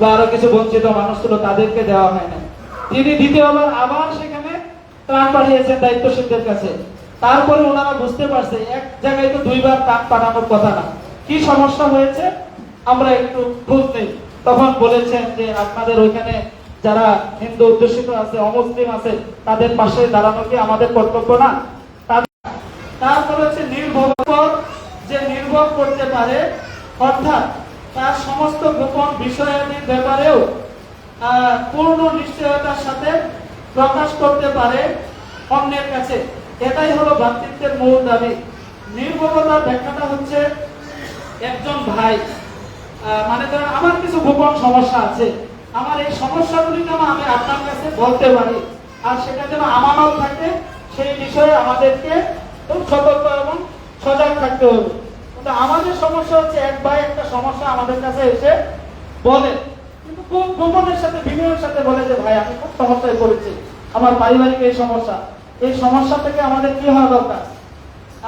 বা আরও কিছু বঞ্চিত মানুষ ছিল তাদেরকে দেওয়া হয় না তিনি দ্বিতীয়বার আবার সেখানে ত্রাণ পাঠিয়েছেন দায়িত্বশীলদের কাছে। তারপরে ওনারা বুঝতে পারছে, এক জায়গায় তো দুইবার ত্রাণ পাঠানোর কথা না। কি সমস্যা হয়েছে? আমরা একটু খোঁজ নেই। তখন বলেছেন যে আপনাদের ওইখানে যারা হিন্দু অধ্যুষিত আছে, অমুসলিম আছে, তাদের পাশে দাঁড়ানো কি আমাদের কর্তব্য না? তারপরে হচ্ছে নির্ভর যে নির্ভর করতে পারে, অর্থাৎ তার সমস্ত গোপন বিষয়াদির ব্যাপারেও পূর্ণ নিশ্চয়তার সাথে প্রকাশ করতে পারে অন্যের কাছে। এটাই হলো ভ্রাতৃত্বের মূল দাবি। নির্ভরতার ব্যাখ্যাটা হচ্ছে একজন ভাই। মানে ধরেন আমার কিছু গোপন সমস্যা আছে। আমার এই সমস্যাগুলি যেন আমি আপনার কাছে বলতে পারি। আর সেটা যেন আমানত থাকে, সেই বিষয়ে আমাদেরকে খুব সতর্ক এবং সজাগ থাকতে হবে। কিন্তু আমাদের সমস্যা হচ্ছে এক ভাই একটা সমস্যা আমাদের কাছে এসে বলে। কিন্তু খুব গোপনের সাথে, বিনয়ের সাথে বলে যে, ভাই আমি খুব সমস্যায় পড়েছি আমার পারিবারিক এই সমস্যা। এই সমস্যা থেকে আমাদের কি হওয়া দরকার?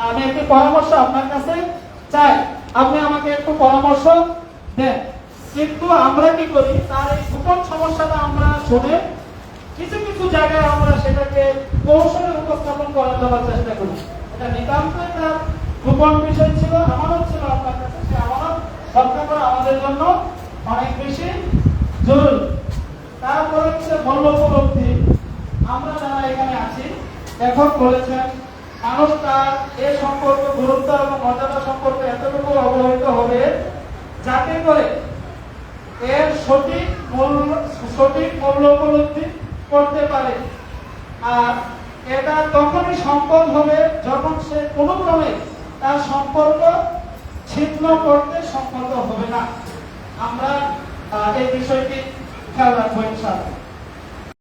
আমি একটি পরামর্শ আপনার কাছে চাই। আপনি আমাকে একটু পরামর্শ দেন। কিন্তু আমরা কি করি, তার এই গোপন সমস্যাটা আমরা শুনে কিছু কিছু জায়গায় আমরা সেটাকে কৌশলে উপস্থাপন করার দেওয়ার চেষ্টা করি। এটা নিতান্ত একটা গোপন বিষয় ছিল আমারও ছিল আপনার কাছে সে আমারও রক্ষা করা আমাদের জন্য অনেক বেশি জরুরি। তারপরে হচ্ছে মূল্য উপলব্ধি আমরা যারা এখানে আছি এখন বলেছেন, মানুষ তার এ সম্পর্ক গুরুত্ব এবং মর্যাদা সম্পর্কে এতটুকু অবহিত হবে যাতে করে এর সঠিক মূল্য সঠিক মূল্য উপলব্ধি করতে পারে। আর এটা তখনই সম্ভব হবে যখন সে কোনো ক্রমে তার সম্পর্ক ছিন্ন করতে হবে না। আমরা এই বিষয়টি খেয়াল রাখব ইনশাআল্লাহ।